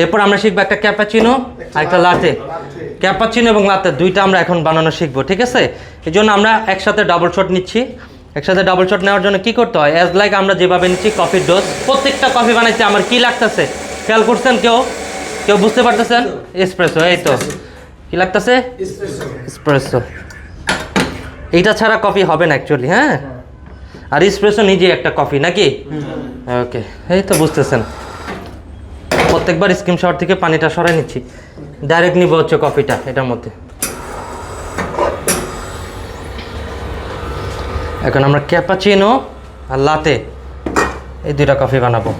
এরপর আমরা শিখব একটা ক্যাপাচিনো আর একটা লাটে ক্যাপাচিনো এবং লাতে দুইটা আমরা এখন বানানো শিখব ঠিক আছে? এই জন্য আমরা একসাথে ডাবল শট নিচ্ছি। একসাথে ডাবল শট নেওয়ার জন্য কি করতে হয়? অ্যাজ লাইক আমরা যেভাবে নিচ্ছি কফির ডোজ প্রত্যেকটা কফি বানাইতে আমার কি লাগতেছে? খেয়াল করছেন কেউ? কেউ বুঝতে পারতেছেন? এসপ্রেসো এই তো। কি লাগতেছে? এসপ্রেসো এইটা ছাড়া কফি হবে না অ্যাকচুয়ালি হ্যাঁ? আর এসপ্রেসো নিজে একটা কফি নাকি? ওকে এই তো বুঝতেছেন। প্রত্যেকবার স্কিম শাওয়ার থেকে পানিটা সরাই নিচ্ছি। ডাইরেক্ট নিব হচ্ছে কফিটা, এটার মধ্যে। এখন আমরা ক্যাপাচিনো আর লাতে এই দুইটা কফি বানাবো।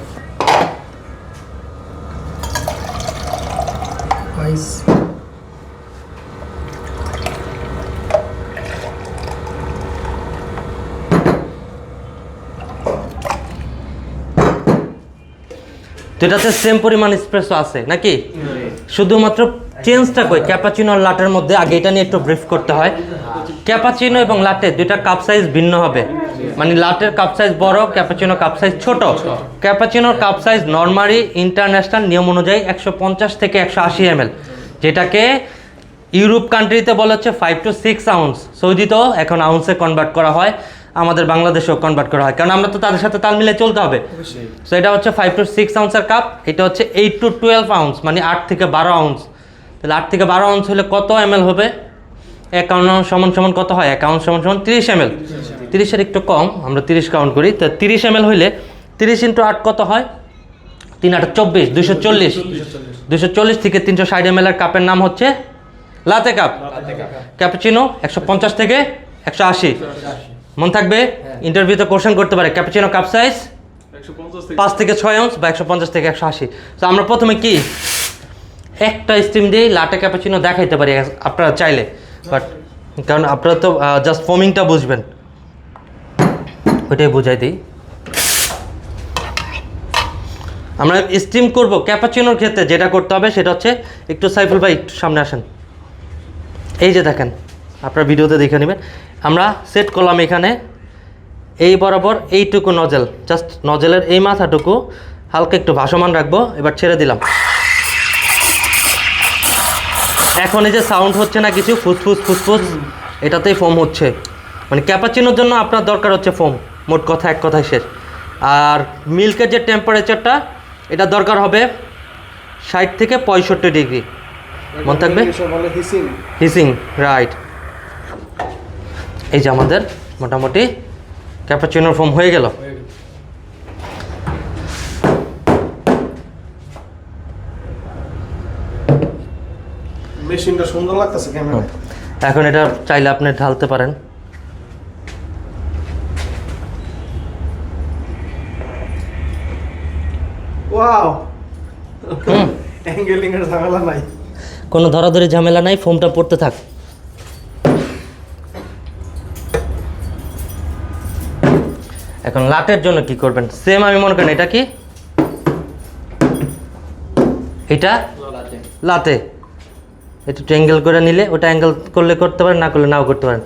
আইস দুইটাতে সেম পরিমাণ স্প্রেসো আছে, নাকি? শুধুমাত্র চেঞ্জটা কই? ক্যাপাচিনো আর লাটের মধ্যে আগে এটা নিয়ে একটু ব্রিফ করতে হয়। ক্যাপাচিনো এবং লাটে দুইটা কাপ সাইজ ভিন্ন হবে। মানে লাটের কাপ সাইজ বড় ক্যাপাচিনো কাপ সাইজ ছোট। ক্যাপাচিনোর কাপ সাইজ নর্মালি ইন্টারন্যাশনাল নিয়ম অনুযায়ী একশো পঞ্চাশ থেকে একশো আশি এম যেটাকে ইউরোপ কান্ট্রিতে বলা হচ্ছে ফাইভ টু সিক্স আউন্স সৌদিতেও এখন আউন্সে কনভার্ট করা হয়। আমাদের বাংলাদেশেও কনভার্ট করা হয়। কারণ আমরা তো তাদের সাথে তাল মিলে চলতে হবে। সো এটা হচ্ছে ফাইভ টু সিক্স আউন্সের কাপ এটা হচ্ছে এইট টু টুয়েলভ আউন্স মানে আট থেকে বারো আউন্স তাহলে আট থেকে বারো আউন্স হলে কত এম এল হবে আউন্স সমান সমান কত হয়? আউন্স সমান সমান তিরিশ এম এল তিরিশের একটু কম আমরা তিরিশ কাউন্ট করি। তো তিরিশ এম এল হইলে তিরিশ ইন্টু আট কত হয়? তিন আট চব্বিশ দুশো চল্লিশ। দুশো চল্লিশ থেকে তিনশো ষাট এম এর কাপের নাম হচ্ছে লাতে কাপ ক্যাপুচিনো একশো পঞ্চাশ থেকে একশো আশি। মন থাকবে? ইন্টারভিউতে কোশ্চেন করতে পারে ক্যাপুচিনো কাপ সাইজ পাঁচ থেকে ছয় আউন্স বা একশো পঞ্চাশ থেকে একশো আশি? তো আমরা প্রথমে কি? একটা স্টিম দিয়ে লাটে ক্যাপুচিনো দেখাইতে পারি আপনারা চাইলে। বাট কারণ আপনারা তো জাস্ট ফোমিংটা বুঝবেন। ওইটাই বুঝাই দিই। আমরা স্টিম করব ক্যাপাচিনোর ক্ষেত্রে যেটা করতে হবে সেটা হচ্ছে একটু সাইফুল ভাই একটু সামনে আসেন। এই যে দেখেন আপনার ভিডিওতে দেখে নেবেন। আমরা সেট করলাম এখানে। এই বরাবর এইটুকু নজেল জাস্ট নজেলের এই মাথাটুকু হালকা একটু ভাসমান রাখব এবার ছেড়ে দিলাম। এখন এই যে সাউন্ড হচ্ছে না কিছু ফুসফুস ফুসফুস এটাতেই ফোম হচ্ছে। মানে ক্যাপাচিনোর জন্য আপনার দরকার হচ্ছে ফোম মোট কথা এক কথায় শেষ। আর মিল্কের যে টেম্পারেচারটা এটা দরকার হবে ষাট থেকে পঁয়ষট্টি ডিগ্রি। মনে থাকবে? হিসিং হিসিং রাইট এই যে আমাদের মোটামুটি ক্যাপাচিনোর ফর্ম হয়ে গেল। মেশিনটা সুন্দর লাগতেছে ক্যামেরা এখন এটা চাইলে আপনি ঢালতে পারেন। ওয়াও। অ্যাঙ্গেলিং এর ঝামেলা নাই। কোনো ধরাধরি ঝামেলা নাই ফোমটা পড়তে থাক। এখন লাটের জন্য কি করবেন? সেম আমি মনে করেন এটা কি? এটা? লাতে। একটু অ্যাঙ্গেল করে নিলে ওটা অ্যাঙ্গেল করলে করতে পারেন না করলে নাও করতে পারেন।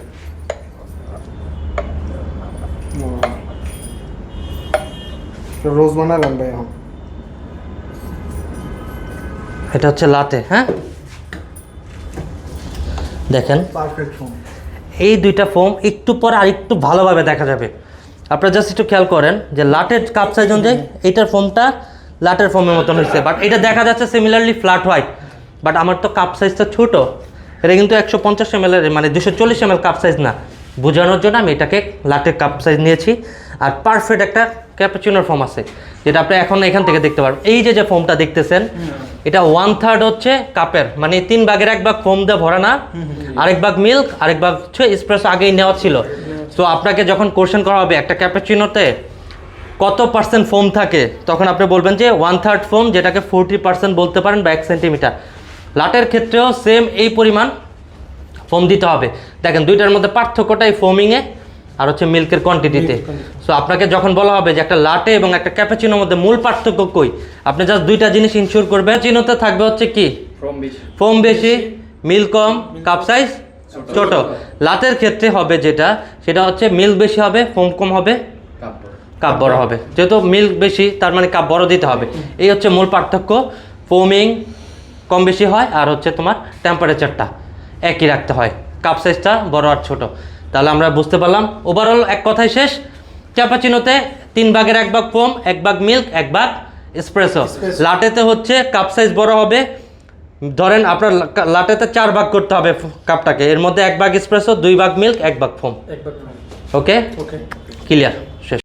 রোজ বানাবেন ভাই এটা হচ্ছে লাতে হ্যাঁ? দেখেন। এই দুইটা ফোম একটু পর আর একটু ভালোভাবে দেখা যাবে। আপনারা জাস্ট একটু খেয়াল করেন যে লাটের কাপ সাইজ অনুযায়ী এইটার ফোমটা লাটের ফোমের মতন হয়েছে। বাট এটা দেখা যাচ্ছে সিমিলারলি ফ্ল্যাট হোয়াইট বাট আমার তো কাপ সাইজটা ছোটো। এটা কিন্তু একশো পঞ্চাশ এম মানে দুশো চল্লিশ এম কাপ সাইজ না। বোঝানোর জন্য আমি এটাকে লাটের কাপ সাইজ নিয়েছি। আর পারফেক্ট একটা ক্যাপাচিনোর ফর্ম আছে। যেটা আপনি এখন এখান থেকে দেখতে পারবেন। এই যে যে ফোমটা দেখতেছেন এটা ওয়ান থার্ড হচ্ছে কাপের মানে তিন ভাগের এক ভাগ ফোম দিয়ে ভরা না। আরেক ভাগ মিল্ক আরেক ভাগ হচ্ছে স্প্রেস আগেই নেওয়া ছিল। তো আপনাকে যখন কোশ্চেন করা হবে একটা ক্যাপাচিনোতে কত পার্সেন্ট ফোম থাকে তখন আপনি বলবেন যে ওয়ান থার্ড ফোম যেটাকে ফোরটি পার্সেন্ট বলতে পারেন বা এক সেন্টিমিটার লাটের ক্ষেত্রেও সেম এই পরিমাণ ফোম দিতে হবে। দেখেন দুইটার মধ্যে পার্থক্যটাই ফোমিংয়ে আর হচ্ছে মিল্কের কোয়ান্টিটিতে সো আপনাকে যখন বলা হবে যে একটা লাটে এবং একটা ক্যাপাচিনোর মধ্যে মূল পার্থক্য কই আপনি জাস্ট দুইটা জিনিস ইনশিওর করবেন। চিনোতে থাকবে হচ্ছে কি? ফোম বেশি। মিল কম কাপ সাইজ ছোট। লাতের ক্ষেত্রে হবে যেটা সেটা হচ্ছে মিল্ক বেশি হবে ফোম কম হবে কাপ বড় হবে। যেহেতু মিল্ক বেশি তার মানে কাপ বড় দিতে হবে। এই হচ্ছে মূল পার্থক্য। ফোমিং কম বেশি হয় আর হচ্ছে তোমার টেম্পারেচারটা একই রাখতে হয়। কাপ সাইজটা বড় আর ছোট। তাহলে আমরা বুঝতে পারলাম। ওভারঅল এক কথায় শেষ। ক্যাপাচিনোতে তিন ভাগের এক ভাগ ফোম এক ভাগ মিল্ক এক ভাগ এসপ্রেসো। লাটেতে হচ্ছে কাপ সাইজ বড় হবে। ধরেন আপনার লাটেতে চার ভাগ করতে হবে কাপটাকে। এর মধ্যে এক ভাগ এসপ্রেসো দুই ভাগ মিল্ক এক ভাগ ফোম ওকে ওকে ক্লিয়ার